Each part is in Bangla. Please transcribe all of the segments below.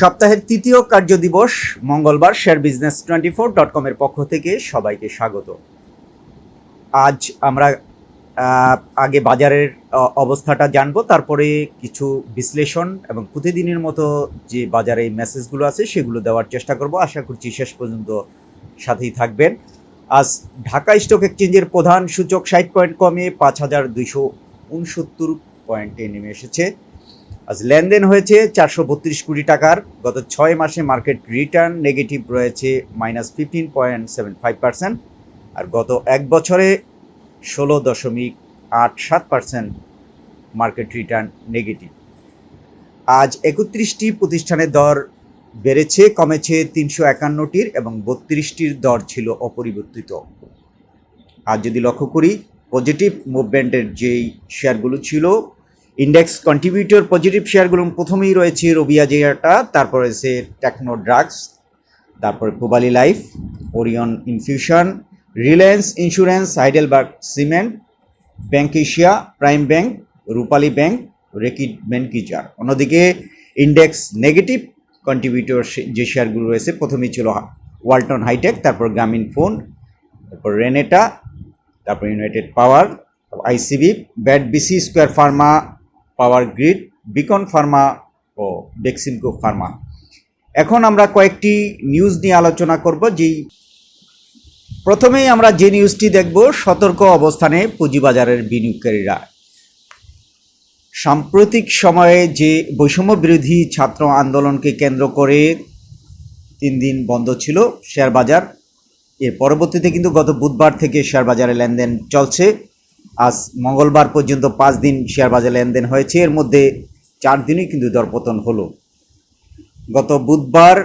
সপ্তাহের তৃতীয় কার্য দিবস মঙ্গলবার share business twenty four dot কমের পক্ষ থেকে সবাইকে স্বাগত। আজ আমরা আগে বাজারের অবস্থাটা জানব, তারপরে কিছু বিশ্লেষণ এবং প্রতিদিনের মতো যে বাজারে মেসেজগুলো আছে, সেগুলো দেওয়ার চেষ্টা করব। আশা করছি শেষ পর্যন্ত সাথেই থাকবেন। আজ ঢাকা স্টক এক্সচেঞ্জের প্রধান সূচক ষাট পয়েন্ট কমে পাঁচ হাজার দুইশো উনসত্তর পয়েন্টে নেমে এসেছে। আজ লেনদেন হয়েছে চারশো বত্রিশ কোটি টাকার। গত ছয় মাসে মার্কেট রিটার্ন নেগেটিভ রয়েছে minus fifteen point seven five percent. আর গত এক বছরে ষোলো দশমিক আট সাত পার্সেন্ট মার্কেট রিটার্ন নেগেটিভ। আজ একত্রিশটি প্রতিষ্ঠানের দর বেড়েছে, কমেছে তিনশো একান্নটির এবং বত্রিশটির দর ছিল অপরিবর্তিত। আর যদি লক্ষ্য করি, পজিটিভ মুভমেন্টের যেই শেয়ারগুলো ছিল ইন্ডেক্স কন্ট্রিবিউটর পজিটিভ শেয়ারগুলো প্রথমেই রয়েছে রবিয়া জেয়াটা, তারপর রয়েছে টেকনো ড্রাগস তারপরে Pubali life Orion infusion Reliance insurance Heidelberg cement Bank Asia Prime Bank Rupali bank Reckitt Benckiser অন্যদিকে ইন্ডেক্স নেগেটিভ কন্ট্রিবিউটর যে শেয়ারগুলো রয়েছে, প্রথমেই ছিল ওয়ালটন হাইটেক তারপর গ্রামীণ ফোন তারপর রেনেটা তারপর United Power ICB BAT BC Square Pharma Power Grid, Beacon Pharma ও বেক্সিমকো ফার্মা। এখন আমরা কয়েকটি নিউজ নিয়ে আলোচনা করব যেই প্রথমেই আমরা যে নিউজটি দেখব, সতর্ক অবস্থানে পুঁজিবাজারের বিনিয়োগকারীরা। সাম্প্রতিক সময়ে যে বৈষম্য বিরোধী ছাত্র আন্দোলনকে কেন্দ্র করে তিন দিন বন্ধ ছিল শেয়ার বাজার এর পরবর্তীতে কিন্তু গত বুধবার থেকে শেয়ার বাজারে লেনদেন চলছে। আজ মঙ্গলবার পর্যন্ত পাঁচ দিন শেয়ার বাজারে লেনদেন হয়েছে। এর মধ্যে চার দিনই কিন্তু দরপতন হলো। গত বুধবার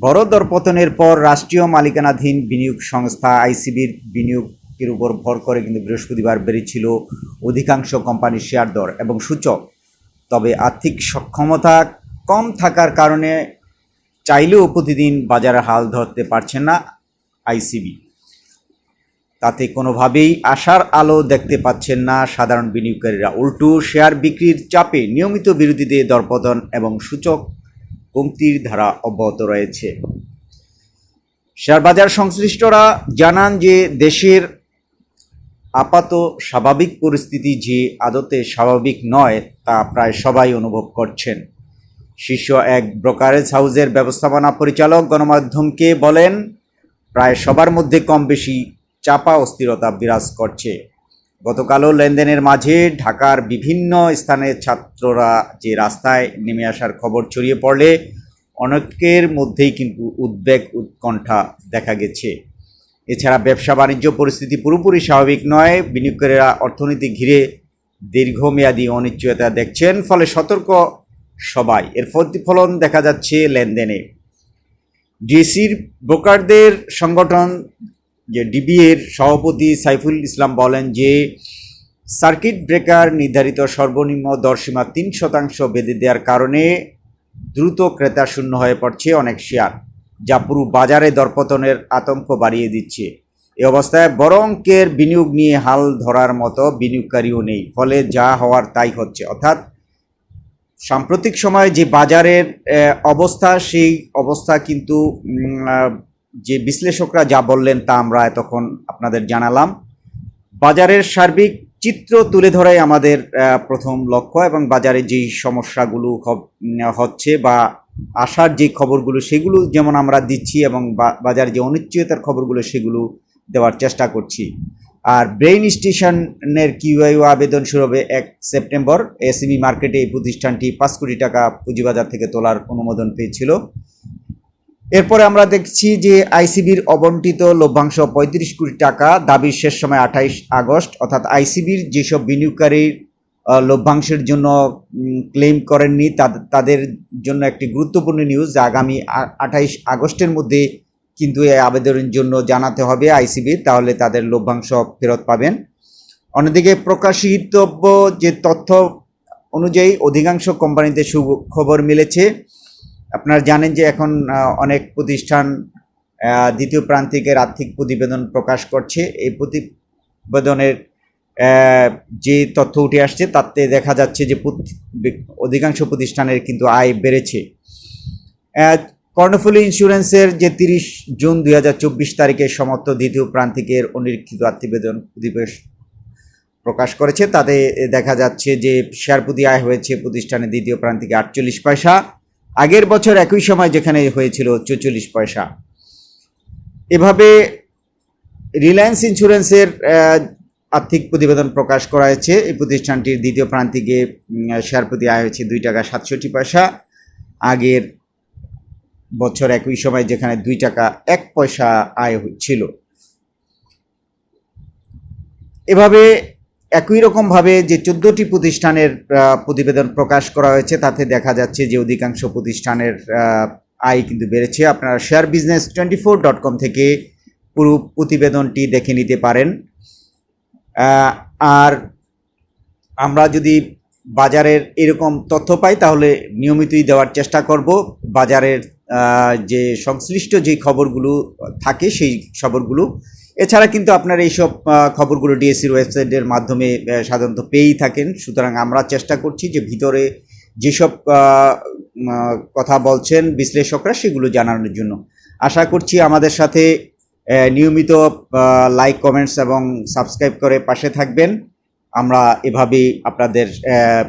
বড় দরপতনের পর রাষ্ট্রীয় মালিকানাধীন বিনিয়োগ সংস্থা আইসিবির বিনিয়োগের উপর ভর করে কিন্তু বৃহস্পতিবার বেড়েছিল অধিকাংশ কোম্পানির শেয়ার দর এবং সূচক। তবে আর্থিক সক্ষমতা কম থাকার কারণে চাইলেও প্রতিদিন বাজারে হাল ধরতে পারছেন না আইসিবি। তাতে কোনোভাবেই আশার আলো দেখতে পাচ্ছেন না সাধারণ বিনিয়োগকারীরা। উল্টো, শেয়ার বিক্রির চাপে নিয়মিত বিরোধীদের দরপতন এবং সূচক কমতির ধারা অব্যাহত রয়েছে। শেয়ার বাজার সংশ্লিষ্টরা জানান যে দেশের আপাত স্বাভাবিক পরিস্থিতি যে আদতে স্বাভাবিক নয়, তা প্রায় সবাই অনুভব করছেন। শীর্ষ এক ব্রোকারেজ হাউসের ব্যবস্থাপনা পরিচালক গণমাধ্যমকে বলেন, প্রায় সবার মধ্যে কম বেশি চাপা অস্থিরতা বিরাজ করছে। গতকালও লেনদেনের মাঝে ঢাকার বিভিন্ন স্থানের ছাত্ররা যে রাস্তায় নেমে আসার খবর ছড়িয়ে পড়লে অনেকের মধ্যেই কিন্তু উদ্বেগ, উৎকণ্ঠা দেখা গেছে। এছাড়া ব্যবসা বাণিজ্য পরিস্থিতি পুরোপুরি স্বাভাবিক নয়। বিনিয়োগকারীরা অর্থনীতি ঘিরে দীর্ঘমেয়াদী অনিশ্চয়তা দেখছেন, ফলে সতর্ক সবাই। এর প্রতিফলন দেখা যাচ্ছে লেনদেনে। ডিসির ব্রোকারদের সংগঠন যে ডিবিএর সভাপতি সাইফুল ইসলাম বলেন যে, সার্কিট ব্রেকার নির্ধারিত সর্বনিম্ন দরসীমা তিন শতাংশ বেঁধে দেওয়ার কারণে দ্রুত ক্রেতা শূন্য হয়ে পড়ছে অনেক শেয়ার, যা পুরো বাজারে দরপতনের আতঙ্ক বাড়িয়ে দিচ্ছে। এ অবস্থায় বড় অঙ্কের বিনিয়োগ নিয়ে হাল ধরার মতো বিনিয়োগকারীও নেই, ফলে যা হওয়ার তাই হচ্ছে। অর্থাৎ, সাম্প্রতিক সময়ে যে বাজারের অবস্থা, সেই অবস্থা কিন্তু যে বিশ্লেষকরা যা বললেন তা আমরা এতক্ষণ আপনাদের জানালাম। বাজারের সার্বিক চিত্র তুলে ধরাই আমাদের প্রথম লক্ষ্য এবং বাজারে যেই সমস্যাগুলো হচ্ছে বা আসার যে খবরগুলো সেগুলো যেমন আমরা দিচ্ছি এবং বাজারে যে অনিশ্চয়তার খবরগুলো সেগুলো দেওয়ার চেষ্টা করছি। আর ব্রেইন স্টেশনের কিউআইও আবেদন শুরু হবে এক সেপ্টেম্বর। এসএমই মার্কেটে এই প্রতিষ্ঠানটি পাঁচ কোটি টাকা পুঁজিবাজার থেকে তোলার অনুমোদন পেয়েছিল। এরপরে আমরা দেখছি যে আইসিবির অবন্টিত লভ্যাংশ পঁয়ত্রিশ কোটি টাকা দাবির শেষ সময় আঠাইশ আগস্ট, অর্থাৎ আইসিবির যেসব বিনিয়োগকারীর লভ্যাংশের জন্য ক্লেম করেননি, তাদ- তাদের জন্য একটি গুরুত্বপূর্ণ নিউজ আগামী আঠাইশ আগস্টের মধ্যে কিন্তু এই আবেদনের জন্য জানাতে হবে আইসিবির, তাহলে তাদের লভ্যাংশ ফেরত পাবেন। অন্যদিকে প্রকাশিতব্য যে তথ্য অনুযায়ী অধিকাংশ কোম্পানিতে সুখবর মিলেছে। আপনারা জানেন যে এখন অনেক প্রতিষ্ঠান দ্বিতীয় প্রান্তিকের আর্থিক প্রতিবেদন প্রকাশ করছে। এই প্রতিবেদনের যে তথ্য উঠে আসছে, তাতে দেখা যাচ্ছে যে অধিকাংশ প্রতিষ্ঠানের কিন্তু আয় বেড়েছে। কর্ণফুলী ইন্স্যুরেন্সের যে তিরিশ জুন দুই হাজার চব্বিশ তারিখে সমর্থ দ্বিতীয় প্রান্তিকের অনিরীক্ষিত আত্মীবেদন প্রতিবেশ প্রকাশ করেছে, তাতে দেখা যাচ্ছে যে শেয়ার প্রতি আয় হয়েছে প্রতিষ্ঠানের দ্বিতীয় প্রান্তিকে আটচল্লিশ পয়সা। আগের বছর একই সময় যেখানে হয়েছিল চৌচল্লিশ পয়সা। এভাবে রিলায়েন্স ইন্স্যুরেন্সের আর্থিক প্রতিবেদন প্রকাশ করা হয়েছে। এই প্রতিষ্ঠানটির দ্বিতীয় প্রান্তিকে শেয়ার প্রতি আয় হয়েছে দুই টাকা সাতষট্টি পয়সা। আগের বছর একই সময় যেখানে দুই টাকা এক পয়সা আয় ছিল এভাবে একই রকমভাবে যে চোদ্দোটি প্রতিষ্ঠানের প্রতিবেদন প্রকাশ করা হয়েছে, তাতে দেখা যাচ্ছে যে অধিকাংশ প্রতিষ্ঠানের আয় কিন্তু বেড়েছে। আপনারা share business twenty four dot com থেকে পুরো প্রতিবেদনটি দেখে নিতে পারেন। আর আমরা যদি বাজারের এরকম তথ্য পাই, তাহলে নিয়মিতই দেওয়ার চেষ্টা করব। বাজারের যে সংশ্লিষ্ট যে খবরগুলো থাকে, সেই খবরগুলো এছাড়া কিন্তু আপনারা এইসব খবরগুলো ডিএসসির ওয়েবসাইটের মাধ্যমে সাধারণত পেয়েই থাকেন। সুতরাং আমরা চেষ্টা করছি যে ভিতরে যেসব কথা বলছেন বিশ্লেষকরা সেগুলো জানানোর জন্য। আশা করছি আমাদের সাথে নিয়মিত লাইক কমেন্টস এবং সাবস্ক্রাইব করে পাশে থাকবেন। আমরা এভাবেই আপনাদের